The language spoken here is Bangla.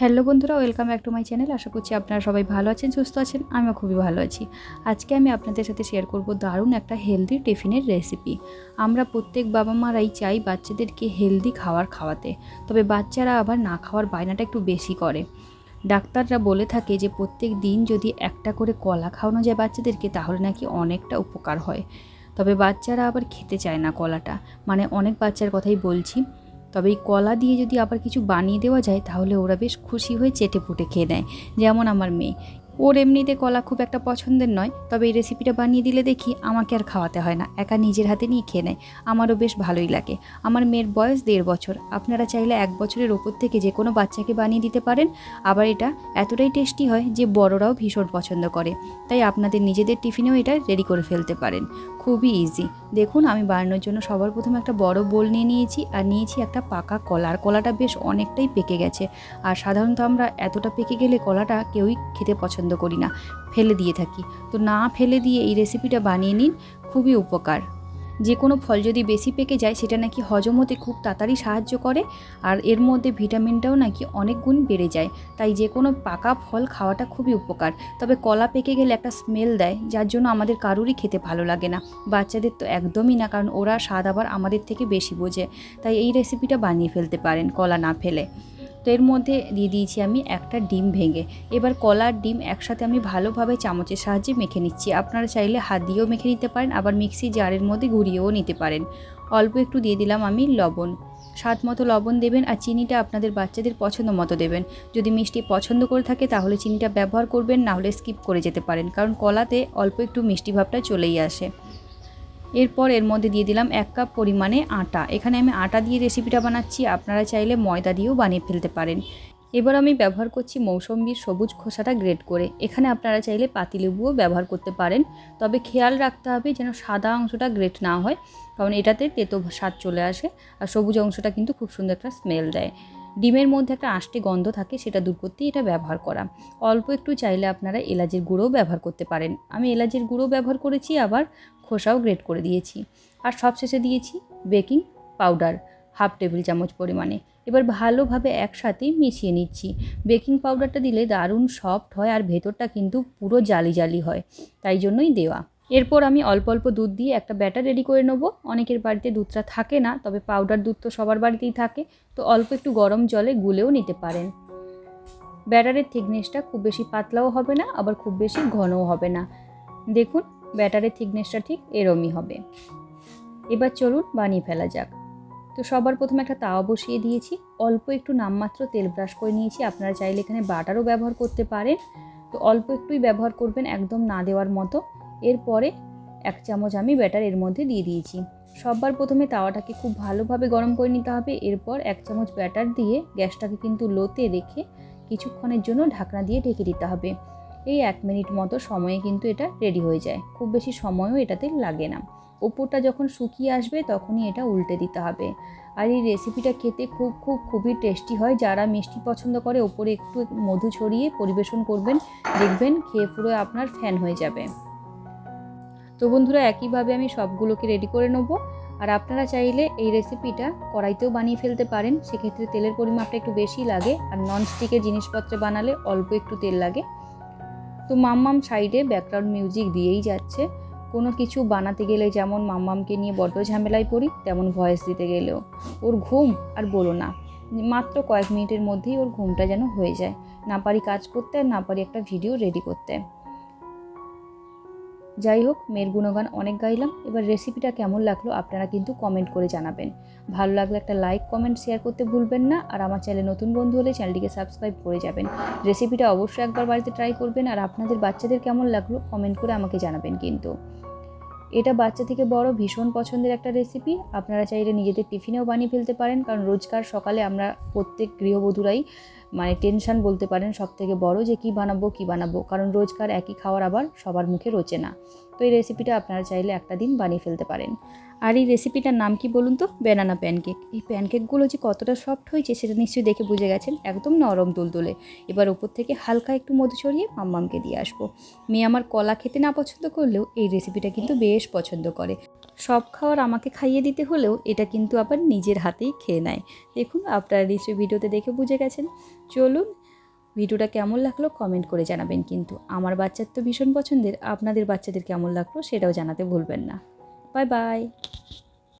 হ্যালো বন্ধুরা, welcome back to my channel. আশা করছি আপনারা সবাই ভালো আছেন, সুস্থ আছেন, আমিও খুবই ভালো আছি। আজকে আমি আপনাদের সাথে শেয়ার করব দারুণ একটা হেলদি টিফিনের রেসিপি আমরা প্রত্যেক বাবা মারাই চাই বাচ্চাদেরকে হেলদি খাবার খাওয়াতে, তবে বাচ্চারা আবার না খাওয়ার বায়নাটা একটু বেশি করে। ডাক্তাররা বলে থাকে যে প্রত্যেক দিন যদি একটা করে কলা খাওয়ানো যায় বাচ্চাদেরকে, তাহলে নাকি অনেকটা উপকার হয়। তবে বাচ্চারা আবার খেতে চায় না কলাটা। মানে অনেক বাচ্চার কথাই বলছি তবে এই কলা দিয়ে যদি আবার কিছু বানিয়ে দেওয়া যায়, তাহলে ওরা বেশ খুশি হয়ে চেটে পুটে খেয়ে নেয়। যেমন আমার মেয়ে। ওর এমনিতে কলা খুব একটা পছন্দের নয়, তবে এই রেসিপিটা বানিয়ে দিলে দেখি আমাকে আর খাওয়াতে হয় না। একা নিজের হাতে নিয়ে খেয়ে নেয়। আমারও বেশ ভালোই লাগে। আমার মেয়ের বয়স দেড় বছর। আপনারা চাইলে এক বছরের ওপর থেকে যে কোনো বাচ্চাকে বানিয়ে দিতে পারেন। আবার এটা এতটাই টেস্টি হয় যে বড়রাও ভীষণ পছন্দ করে। তাই আপনাদের নিজেদের টিফিনেও এটা রেডি করে ফেলতে পারেন। খুবই ইজি দেখুন, আমি বানানোর জন্য সবার প্রথমে একটা বড় বোল নিয়ে নিয়েছি আর নিয়েছি একটা পাকা কলা। আর কলাটা বেশ অনেকটাই পেকে গেছে। আর সাধারণত আমরা এতটা পেকে গেলে কলাটা কেউই খেতে পছন্দ করি না, ফেলে দিয়ে থাকি। তো না ফেলে দিয়ে এই রেসিপিটা বানিয়ে নিন, খুবই উপকার। যে কোনো ফল যদি বেশি পেকে যায়, সেটা নাকি হজম হতে খুব তাড়াতাড়ি সাহায্য করে, আর এর মধ্যে ভিটামিনটাও নাকি অনেক গুণ বেড়ে যায়। তাই যে কোনো পাকা ফল খাওয়াটা খুবই উপকার। তবে কলা পেকে গেলে একটা স্মেল দেয়, যার জন্য আমাদের কারুরই খেতে ভালো লাগে না। বাচ্চাদের তো একদমই না, কারণ ওরা স্বাদ আবার আমাদের থেকে বেশি বোঝে। তাই এই রেসিপিটা বানিয়ে ফেলতে পারেন, কলা না ফেলে। তো এর মধ্যে দিয়ে দিয়েছি আমি একটা ডিম ভেঙে। এবার কলার ডিম একসাথে আমি ভালোভাবে চামচের সাহায্যে মেখে নিচ্ছি। আপনারা চাইলে হাত দিয়েও মেখে নিতে পারেন, আবার মিক্সি জারের মধ্যে ঘুরিয়েও নিতে পারেন। অল্প একটু দিয়ে দিলাম আমি লবণ। স্বাদ মতো লবণ দেবেন আর চিনিটা আপনাদের বাচ্চাদের পছন্দ মতো দেবেন। যদি মিষ্টি পছন্দ করে থাকে তাহলে চিনিটা ব্যবহার করবেন, না হলে স্কিপ করে যেতে পারেন। কারণ কলাতে অল্প একটু মিষ্টি ভাবটা চলেই আসে। এরপর এর মধ্যে দিয়ে দিলাম এক কাপ পরিমাণে আটা। এখানে আমি আটা দিয়ে রেসিপিটা বানাচ্ছি, আপনারা চাইলে ময়দা দিয়েও বানিয়ে ফেলতে পারেন। এবার আমি ব্যবহার করছি মৌসম্বির সবুজ খোসাটা গ্রেড করে। এখানে আপনারা চাইলে পাতিলেবুও ব্যবহার করতে পারেন, তবে খেয়াল রাখতে হবে যেন সাদা অংশটা গ্রেট না হয়, কারণ এটাতে তেতো স্বাদ চলে আসে, আর সবুজ অংশটা কিন্তু খুব সুন্দর একটা স্মেল দেয়। ডিমের মধ্যে একটা আষ্টে গন্ধ থাকে, সেটা দূর করতেই এটা ব্যবহার করা। অল্প একটু চাইলে আপনারা এলাচের গুঁড়োও ব্যবহার করতে পারেন। আমি এলাচের গুঁড়ো ব্যবহার করেছি, আবার খোসাও গ্রেট করে দিয়েছি। আর সবশেষে দিয়েছি বেকিং পাউডার, হাফ টেবিল চামচ পরিমাণে। এবার ভালোভাবে একসাথে মিশিয়ে নিচ্ছি। বেকিং পাউডারটা দিলে দারুণ সফট হয় আর ভেতরটা কিন্তু পুরো জালি জালি হয়, তাই জন্যই দেওয়া। এরপর আমি অল্প অল্প দুধ দিয়ে একটা ব্যাটার রেডি করে নেব। অনেকের বাড়িতে দুধটা থাকে না, তবে পাউডার দুধ তো সবার বাড়িতেই থাকে। তো অল্প একটু গরম জলে গুলেও নিতে পারেন। ব্যাটারের থিকনেসটা খুব বেশি পাতলাও হবে না, আবার খুব বেশি ঘনও হবে না। দেখুন, ব্যাটারের থিকনেসটা ঠিক এরমই হবে। এবার চলুন বানিয়ে ফেলা যাক। তো সবার প্রথমে একটা তাওয়া বসিয়ে দিয়েছি। অল্প একটু নামমাত্র তেল ব্রাশ করে নিয়েছি। আপনারা চাইলে এখানে বাটারও ব্যবহার করতে পারেন। তো অল্প একটুই ব্যবহার করবেন একদম না দেওয়ার মতো। এরপরে এক চামচ আমি ব্যাটার এর মধ্যে দিয়ে দিয়েছি। সববার প্রথমে তাওয়াটাকে খুব ভালোভাবে গরম করে নিতে হবে। এরপর এক চামচ ব্যাটার দিয়ে গ্যাসটাকে কিন্তু লোতে রেখে কিছুক্ষণের জন্য ঢাকনা দিয়ে ঢেকে দিতে হবে। এই এক মিনিট মতো সময়ে কিন্তু এটা রেডি হয়ে যায়। খুব বেশি সময়ও এটাতে লাগে না। ওপরটা যখন শুকিয়ে আসবে তখনই এটা উল্টে দিতে হবে। আর এই রেসিপিটা খেতে খুব খুব, খুবই টেস্টি হয়। যারা মিষ্টি পছন্দ করে ওপরে একটু মধু ছড়িয়ে পরিবেশন করবেন, দেখবেন খেয়ে পুরো আপনার ফ্যান হয়ে যাবে। তো বন্ধুরা, একইভাবে আমি সবগুলোকে রেডি করে নেব। আর আপনারা চাইলে এই রেসিপিটা কড়াইতেও বানিয়ে ফেলতে পারেন। সেক্ষেত্রে তেলের পরিমাপটা একটু বেশি লাগে। আর ননস্টিকের জিনিসপত্রে বানালে অল্প একটু তেল লাগে। তো মাম্মাম সাইডে ব্যাকগ্রাউন্ড মিউজিক দিয়েই যাচ্ছে। কোনো কিছু বানাতে গেলে যেমন মাম্মামকে নিয়ে বড্ড ঝামেলায় পড়ি, তেমন ভয়েস দিতে গেলেও। ওর ঘুম আর বলো না, মাত্র কয়েক মিনিটের মধ্যেই ওর ঘুমটা যেন হয়ে যায়। না পারি কাজ করতে আর না পারি একটা ভিডিও রেডি করতে। যাই হোক, মেয়ের গুণগান অনেক গাইলাম। এবার রেসিপিটা কেমন লাগল আপনারা কিন্তু কমেন্ট করে জানাবেন। ভালো লাগলে একটা লাইক কমেন্ট শেয়ার করতে ভুলবেন না। আর আমার চ্যানেলে নতুন বন্ধু হলে চ্যানেলটিকে সাবস্ক্রাইব করে যাবেন। রেসিপিটা অবশ্যই একবার বাড়িতে ট্রাই করবেন। আর আপনাদের বাচ্চাদের কেমন লাগল কমেন্ট করে আমাকে জানাবেন কিন্তু। এটা বাচ্চা থেকে বড় ভীষণ পছন্দের একটা রেসিপি আপনারা চাইলে নিজেদের টিফিনেও বানিয়ে ফেলতে পারেন। কারণ রোজকার সকালে আমরা প্রত্যেক গৃহবধূরাই মানে টেনশন বলতে পারেন সব থেকে বড় যে কি বানাবো কি বানাবো। কারণ রোজকার একই খাওয়ার আবার সবার মুখে রোচে না। তো এই রেসিপিটা আপনারা চাইলে একটা দিন বানিয়ে ফেলতে পারেন। আর এই রেসিপিটার নাম কি বলুন তো? ব্যানানা প্যানকেক এই প্যানকেকগুলো যে কতটা সফট হয়েছে সেটা নিশ্চয়ই দেখে বুঝে গেছেন, একদম নরম তুলতুলে এবার ওপর থেকে হালকা একটু মধু ছড়িয়ে মাম্মামকে দিয়ে আসব। মেয়ে আমার কলা খেতে না পছন্দ করলেও এই রেসিপিটা কিন্তু বেশ পছন্দ করে। সব খাওয়ার আমাকে খাইয়ে দিতে হলেও এটা কিন্তু আবার নিজের হাতেই খেয়ে নেয়। দেখুন, আপনারা নিশ্চয়ই ভিডিওতে দেখে বুঝে গেছেন। চলুন ভিডিওটা কেমন লাগল কমেন্ট করে জানাবেন কিন্তু। আমার বাচ্চার তো ভীষণ পছন্দের, আপনাদের বাচ্চাদের কেমন লাগল সেটাও জানাতে ভুলবেন না। Bye bye